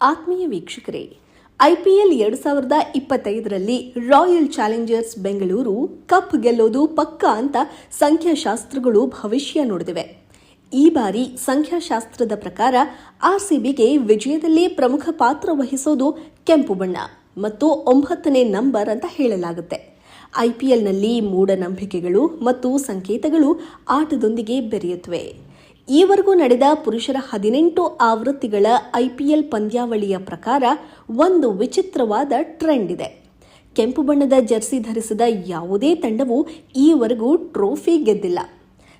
ಆತ್ಮೀಯ ವೀಕ್ಷಕರೇ ಐಪಿಎಲ್ ಎರಡು ಸಾವಿರದ ಇಪ್ಪತ್ತೈದರಲ್ಲಿ ರಾಯಲ್ ಚಾಲೆಂಜರ್ಸ್ ಬೆಂಗಳೂರು ಕಪ್ ಗೆಲ್ಲೋದು ಪಕ್ಕಾ ಅಂತ ಸಂಖ್ಯಾಶಾಸ್ತ್ರಗಳು ಭವಿಷ್ಯ ನುಡಿದಿವೆ. ಈ ಬಾರಿ ಸಂಖ್ಯಾಶಾಸ್ತ್ರದ ಪ್ರಕಾರ ಆರ್ಸಿಬಿಗೆ ವಿಜಯದಲ್ಲಿ ಪ್ರಮುಖ ಪಾತ್ರ ವಹಿಸೋದು ಕೆಂಪು ಬಣ್ಣ ಮತ್ತು ಒಂಬತ್ತನೇ ನಂಬರ್ ಅಂತ ಹೇಳಲಾಗುತ್ತೆ. ಐಪಿಎಲ್ನಲ್ಲಿ ಮೂಢನಂಬಿಕೆಗಳು ಮತ್ತು ಸಂಕೇತಗಳು ಆಟದೊಂದಿಗೆ ಬೆರೆಯುತ್ತವೆ. ಈವರೆಗೂ ನಡೆದ ಪುರುಷರ ಹದಿನೆಂಟು ಆವೃತ್ತಿಗಳ ಐಪಿಎಲ್ ಪಂದ್ಯಾವಳಿಯ ಪ್ರಕಾರ ಒಂದು ವಿಚಿತ್ರವಾದ ಟ್ರೆಂಡ್ ಇದೆ. ಕೆಂಪು ಬಣ್ಣದ ಜರ್ಸಿ ಧರಿಸಿದ ಯಾವುದೇ ತಂಡವು ಈವರೆಗೂ ಟ್ರೋಫಿ ಗೆದ್ದಿಲ್ಲ.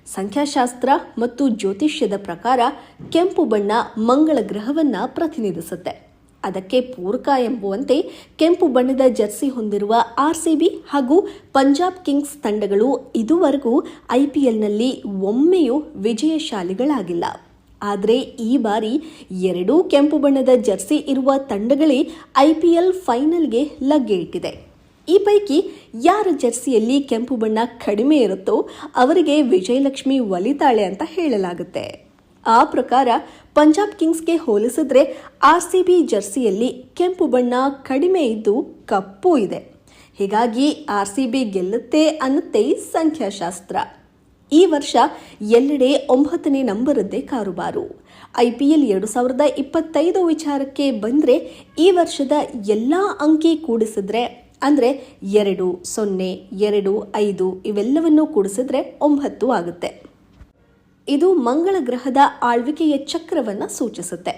ಸಂಖ್ಯಾಶಾಸ್ತ್ರ ಮತ್ತು ಜ್ಯೋತಿಷ್ಯದ ಪ್ರಕಾರ ಕೆಂಪು ಬಣ್ಣ ಮಂಗಳ ಗ್ರಹವನ್ನು ಪ್ರತಿನಿಧಿಸುತ್ತೆ. ಅದಕ್ಕೆ ಪೂರಕ ಎಂಬುವಂತೆ ಕೆಂಪು ಬಣ್ಣದ ಜರ್ಸಿ ಹೊಂದಿರುವ ಆರ್ಸಿಬಿ ಹಾಗೂ ಪಂಜಾಬ್ ಕಿಂಗ್ಸ್ ತಂಡಗಳು ಇದುವರೆಗೂ ಐಪಿಎಲ್ನಲ್ಲಿ ಒಮ್ಮೆಯೂ ವಿಜಯಶಾಲಿಗಳಾಗಿಲ್ಲ. ಆದರೆ ಈ ಬಾರಿ ಎರಡೂ ಕೆಂಪು ಬಣ್ಣದ ಜರ್ಸಿ ಇರುವ ತಂಡಗಳೇ ಐಪಿಎಲ್ ಫೈನಲ್ಗೆ ಲಗ್ಗೆ ಇಟ್ಟಿದೆ ಈ ಪೈಕಿ ಯಾರ ಜರ್ಸಿಯಲ್ಲಿ ಕೆಂಪು ಬಣ್ಣ ಕಡಿಮೆ ಇರುತ್ತೋ ಅವರಿಗೆ ವಿಜಯಲಕ್ಷ್ಮಿ ಒಲಿತಾಳೆ ಅಂತ ಹೇಳಲಾಗುತ್ತೆ. ಆ ಪ್ರಕಾರ ಪಂಜಾಬ್ ಕಿಂಗ್ಸ್ಗೆ ಹೋಲಿಸಿದ್ರೆ ಆರ್ಸಿಬಿ ಜರ್ಸಿಯಲ್ಲಿ ಕೆಂಪು ಬಣ್ಣ ಕಡಿಮೆ ಇದ್ದು ಕಪ್ಪು ಇದೆ. ಹೀಗಾಗಿ ಆರ್ಸಿಬಿ ಗೆಲ್ಲುತ್ತೆ ಅನ್ನುತ್ತೆ ಸಂಖ್ಯಾಶಾಸ್ತ್ರ. ಈ ವರ್ಷ ಎಲ್ಲೆಡೆ ಒಂಬತ್ತನೇ ನಂಬರದ್ದೇ ಕಾರುಬಾರು. ಐಪಿಎಲ್ ಎರಡು ಸಾವಿರದ ಇಪ್ಪತ್ತೈದು ವಿಚಾರಕ್ಕೆ ಬಂದರೆ ಈ ವರ್ಷದ ಎಲ್ಲ ಅಂಕಿ ಕೂಡಿಸಿದ್ರೆ, ಅಂದರೆ ಎರಡು, ಸೊನ್ನೆ, ಎರಡು, ಐದು ಇವೆಲ್ಲವನ್ನೂ ಕೂಡಿಸಿದ್ರೆ ಒಂಬತ್ತು ಆಗುತ್ತೆ. ಇದು ಮಂಗಳ ಗ್ರಹದ ಆಳ್ವಿಕೆಯ ಚಕ್ರವನ್ನು ಸೂಚಿಸುತ್ತೆ.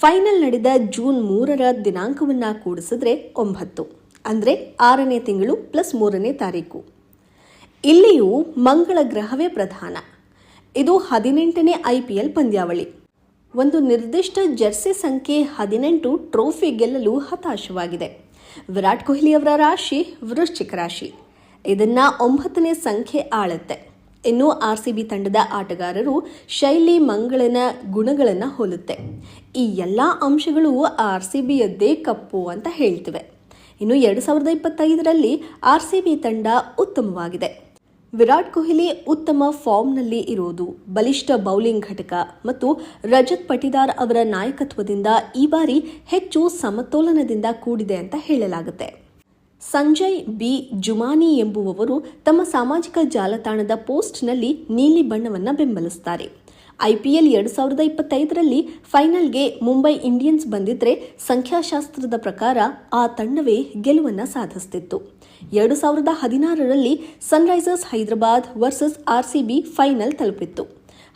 ಫೈನಲ್ ನಡೆದ ಜೂನ್ ಮೂರರ ದಿನಾಂಕವನ್ನು ಕೂಡಿಸಿದ್ರೆ ಒಂಬತ್ತು, ಅಂದರೆ ಆರನೇ ತಿಂಗಳು ಪ್ಲಸ್ ಮೂರನೇ ತಾರೀಕು. ಇಲ್ಲಿಯೂ ಮಂಗಳ ಗ್ರಹವೇ ಪ್ರಧಾನ. ಇದು ಹದಿನೆಂಟನೇ ಐ ಪಿ ಎಲ್ ಪಂದ್ಯಾವಳಿ. ಒಂದು ನಿರ್ದಿಷ್ಟ ಜರ್ಸಿ ಸಂಖ್ಯೆ ಹದಿನೆಂಟು ಟ್ರೋಫಿ ಗೆಲ್ಲಲು ಹತಾಶವಾಗಿದೆ. ವಿರಾಟ್ ಕೊಹ್ಲಿ ಅವರ ರಾಶಿ ವೃಶ್ಚಿಕ ರಾಶಿ. ಇದನ್ನ ಒಂಬತ್ತನೇ ಸಂಖ್ಯೆ ಆಳುತ್ತೆ. ಇನ್ನು ಆರ್ ಸಿ ಬಿ ತಂಡದ ಆಟಗಾರರು ಶೈಲಿ, ಮಂಗಳನ ಗುಣಗಳನ್ನು ಹೋಲುತ್ತೆ. ಈ ಎಲ್ಲ ಅಂಶಗಳು ಆರ್ ಸಿ ಬಿಯದ್ದೇ ಕಪ್ಪು ಅಂತ ಹೇಳ್ತಿವೆ. ಇನ್ನು ಎರಡು ಸಾವಿರದ ಇಪ್ಪತ್ತೈದರಲ್ಲಿ ಆರ್ ಸಿ ಬಿ ತಂಡ ಉತ್ತಮವಾಗಿದೆ. ವಿರಾಟ್ ಕೊಹ್ಲಿ ಉತ್ತಮ ಫಾರ್ಮ್ನಲ್ಲಿ ಇರೋದು ಬಲಿಷ್ಠ ಬೌಲಿಂಗ್ ಘಟಕ ಮತ್ತು ರಜತ್ ಪಟಿದಾರ್ ಅವರ ನಾಯಕತ್ವದಿಂದ ಈ ಬಾರಿ ಹೆಚ್ಚು ಸಮತೋಲನದಿಂದ ಕೂಡಿದೆ ಅಂತ ಹೇಳಲಾಗುತ್ತೆ. ಸಂಜಯ್ ಬಿ. ಜುಮಾನಿ ಎಂಬುವವರು ತಮ್ಮ ಸಾಮಾಜಿಕ ಜಾಲತಾಣದ ಪೋಸ್ಟ್ನಲ್ಲಿ ನೀಲಿ ಬಣ್ಣವನ್ನು ಬೆಂಬಲಿಸುತ್ತಾರೆ ಐಪಿಎಲ್ ಎರಡು ಸಾವಿರದ ಇಪ್ಪತ್ತೈದರಲ್ಲಿ ಫೈನಲ್ಗೆ ಮುಂಬೈ ಇಂಡಿಯನ್ಸ್ ಬಂದಿದ್ರೆ ಸಂಖ್ಯಾಶಾಸ್ತ್ರದ ಪ್ರಕಾರ ಆ ತಂಡವೇ ಗೆಲುವನ್ನು ಸಾಧಿಸುತ್ತಿತ್ತು ಎರಡು ಸಾವಿರದ ಹದಿನಾರರಲ್ಲಿ Sunrisers Hyderabad versus RCB final ತಲುಪಿತ್ತು.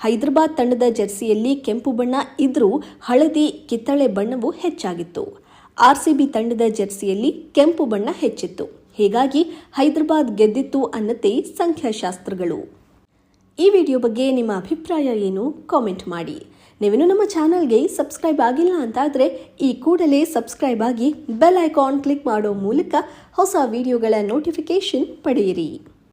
ಹೈದರಾಬಾದ್ ತಂಡದ ಜೆರ್ಸಿಯಲ್ಲಿ ಕೆಂಪು ಬಣ್ಣ ಇದ್ರೂ ಹಳದಿ ಕಿತ್ತಳೆ ಬಣ್ಣವು ಹೆಚ್ಚಾಗಿತ್ತು. ಆರ್ಸಿಬಿ ತಂಡದ ಜೆರ್ಸಿಯಲ್ಲಿ ಕೆಂಪು ಬಣ್ಣ ಹೆಚ್ಚಿತ್ತು. ಹೀಗಾಗಿ ಹೈದರಾಬಾದ್ ಗೆದ್ದಿತ್ತು ಅನ್ನತ್ತೆ ಸಂಖ್ಯಾಶಾಸ್ತ್ರಗಳು. ಈ ವಿಡಿಯೋ ಬಗ್ಗೆ ನಿಮ್ಮ ಅಭಿಪ್ರಾಯ ಏನು ಕಾಮೆಂಟ್ ಮಾಡಿ. ನೀವೇನು ನಮ್ಮ ಚಾನಲ್ಗೆ ಸಬ್ಸ್ಕ್ರೈಬ್ ಆಗಿಲ್ಲ ಅಂತಾದರೆ ಈ ಕೂಡಲೇ ಸಬ್ಸ್ಕ್ರೈಬ್ ಆಗಿ ಬೆಲ್ ಐಕಾನ್ ಕ್ಲಿಕ್ ಮಾಡೋ ಮೂಲಕ ಹೊಸ ವಿಡಿಯೋಗಳ ನೋಟಿಫಿಕೇಶನ್ ಪಡೆಯಿರಿ.